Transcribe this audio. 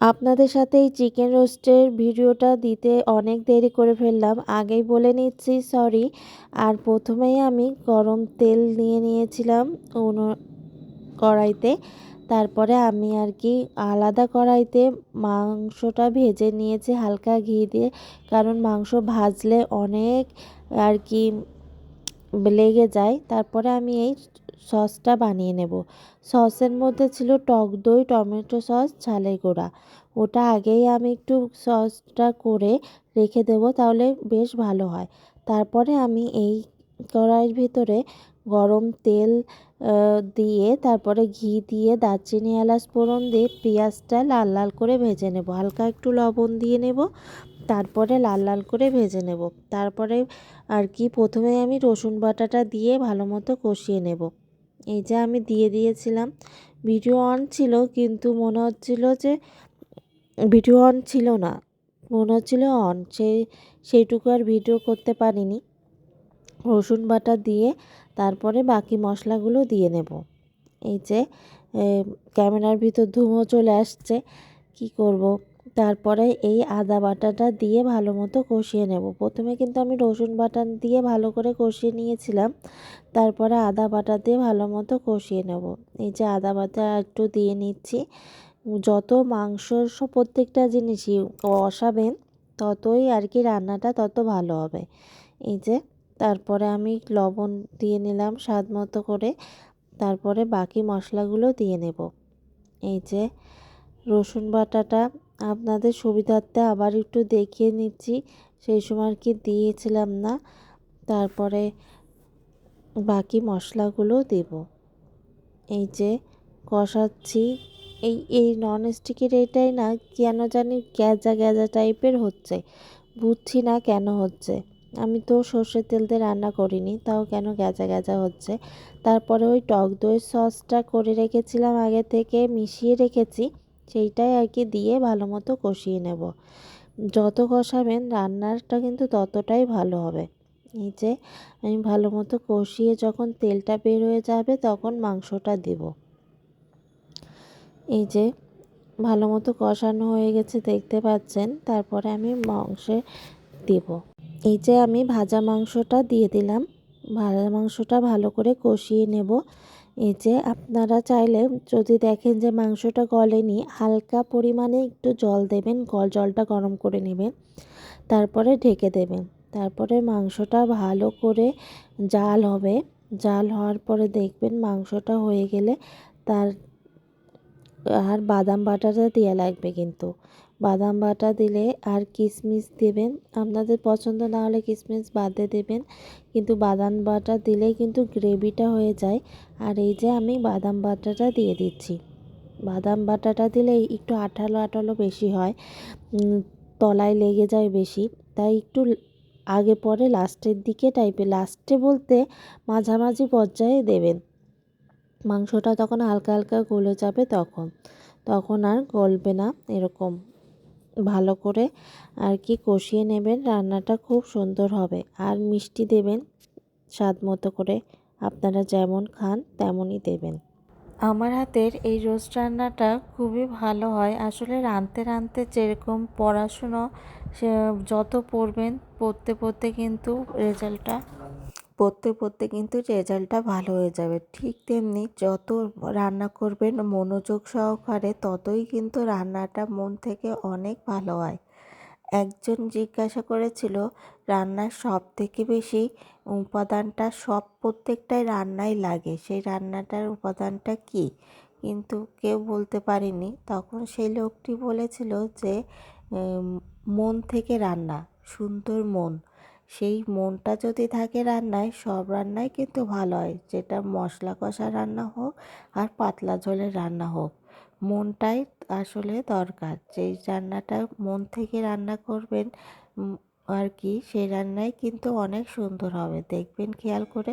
আপনাদের সাথে এই চিকেন রোস্টের ভিডিওটা দিতে অনেক দেরি করে ফেললাম। আগেই বলে নিচ্ছি সরি আর প্রথমেই আমি গরম তেল নিয়ে নিয়েছিলাম কড়াইতে। তারপরে আমি আর কি আলাদা কড়াইতে মাংসটা ভেজে নিয়েছি, হালকা ঘি দিয়ে। কারণ মাংস ভাজলে অনেক আর কি লেগে যায়। তারপরে আমি এই সসটা বানিয়ে নেব। সসের মধ্যে ছিল টক দই, টমেটো সস, ঝালের গুঁড়া। ওটা আগেই আমি একটু সসটা করে রেখে দেব, তাহলে বেশ ভালো হয়। তারপরে আমি এই কড়াইয়ের ভিতরে গরম তেল দিয়ে তারপরে ঘি দিয়ে দারচিনি, এলাচ ফোড়ন দিয়ে পেঁয়াজটা লাল লাল করে ভেজে নেব। হালকা একটু লবণ দিয়ে নেব, তারপরে লাল লাল করে ভেজে নেব। তারপরে আর কি প্রথমে আমি রসুন বাটাটা দিয়ে ভালো মতো কষিয়ে নেব। এই যে আমি দিয়ে দিয়েছিলাম। ভিডিও অন ছিল কিন্তু মনে হচ্ছিল যে ভিডিও অন ছিল না। মনে হচ্ছিল অন সেই সেইটুকু আর ভিডিও করতে পারিনি। রসুন বাটা দিয়ে তারপরে বাকি মশলাগুলো দিয়ে নেব। এই যে ক্যামেরার ভিতর ধুমো চলে আসছে। কি করব? তারপরে এই আদা বাটাটা দিয়ে ভালো মতো কষিয়ে নেব। প্রথমে কিন্তু আমি রসুন বাটা দিয়ে ভালো করে কষিয়ে নিয়েছিলাম। তারপরে আদা বাটা দিয়ে ভালো মতো কষিয়ে নেব। এই যে আদা বাটা একটু দিয়ে নিচ্ছি। যত মাংস প্রত্যেকটা জিনিসই কষাবেন ততই আর কি রান্নাটা তত ভালো হবে। এই যে তারপরে আমি লবণ দিয়ে নিলাম স্বাদ মতো করে। তারপরে বাকি মশলাগুলো দিয়ে নেব। এই যে রসুন বাটাটা আপনাদের সুবিধার্থে আবার একটু দেখিয়ে নিচ্ছি। সেই সময় আর কি দিয়েছিলাম না। তারপরে বাকি মশলাগুলো দেব। এই যে কষাচ্ছি। এই এই নন স্টিকের এটাই না, কেন জানি গ্যাজা গ্যাজা টাইপের হচ্ছে। বুঝছি না কেন হচ্ছে। আমি তো সর্ষের তেল দিয়ে রান্না করিনি, তাও কেন গ্যাজা গ্যাজা হচ্ছে। তারপরে ওই টক দইয়ের সসটা করে রেখেছিলাম আগে থেকে, মিশিয়ে রেখেছি। সেইটাই আর কি দিয়ে ভালো মতো কষিয়ে নেব। যত কষাবেন রান্নাটা কিন্তু ততটাই ভালো হবে। এই যে আমি ভালো মতো কষিয়ে যখন তেলটা বের হয়ে যাবে তখন মাংসটা দেব। এই যে ভালো মতো কষানো হয়ে গেছে দেখতে পাচ্ছেন, তারপরে আমি মাংসে দেব। এই যে আমি ভাজা মাংসটা দিয়ে দিলাম। ভাজা মাংসটা ভালো করে কষিয়ে নেব। এই যে আপনারা চাইলে যদি দেখেন যে মাংসটা গলেনি, হালকা পরিমাণে একটু জল দেবেন জলটা গরম করে নেবেন, তারপরে ঢেকে দেবেন। তারপরে মাংসটা ভালো করে জাল হবে। জাল হওয়ার পরে দেখবেন মাংসটা হয়ে গেলে তার আর বাদাম বাটাটা দেওয়া লাগবে কিন্তু। বাদাম বাটা দিলে আর কিশমিশ দেবেন। আপনাদের পছন্দ না হলে কিশমিশ বাদে দেবেন। কিন্তু বাদাম বাটা দিলে কিন্তু গ্রেভিটা হয়ে যায়। আর এই যে আমি বাদাম বাটাটা দিয়ে দিচ্ছি। বাদাম বাটাটা দিলে একটু আঠালো আঠালো বেশি হয়। তলায় লেগে যায় বেশি। তাই একটু আগে পরে লাস্টের দিকে টাইপের লাস্টে বলতে মাঝামাঝি পর্যায়ে দেবেন। মাংসটা তখন হালকা হালকা গলে যাবে তখন। তখন আর গলবে না এরকম। ভালো করে আর কি কষিয়ে নেবেন, রান্নাটা খুব সুন্দর হবে। আর মিষ্টি দেবেন স্বাদ মতো করে, আপনারা যেমন খান তেমনই দেবেন। আমার হাতের এই রোস্ট রান্নাটা খুবই ভালো হয়। আসলে রাঁধতে রাঁধতে যেরকম পড়াশুনো যত পড়বেন, পড়তে পড়তে কিন্তু রেজাল্টটা পড়তে পড়তে কিন্তু রেজাল্টটা ভালো হয়ে যাবে। ঠিক তেমনি যত রান্না করবেন মনোযোগ সহকারে ততই কিন্তু রান্নাটা মন থেকে অনেক ভালো হয়। একজন জিজ্ঞাসা করেছিল, রান্নার সব থেকে বেশি উপাদানটা সব প্রত্যেকটাই রান্নায় লাগে, সেই রান্নাটার উপাদানটা কি? কিন্তু কেউ বলতে পারেনি। তখন সেই লোকটি বলেছিল যে মন থেকে রান্না, সুন্দর মন। সেই মনটা যদি থাকে রান্নায়, সব রান্নায় কিন্তু ভালো হয়। যেটা মশলা কষা রান্না হোক আর পাতলা ঝোলের রান্না হোক, মনটাই আসলে দরকার। যেই রান্নাটা মন থেকে রান্না করবেন আর কি, সেই রান্নাই কিন্তু অনেক সুন্দর হবে। দেখবেন, খেয়াল করে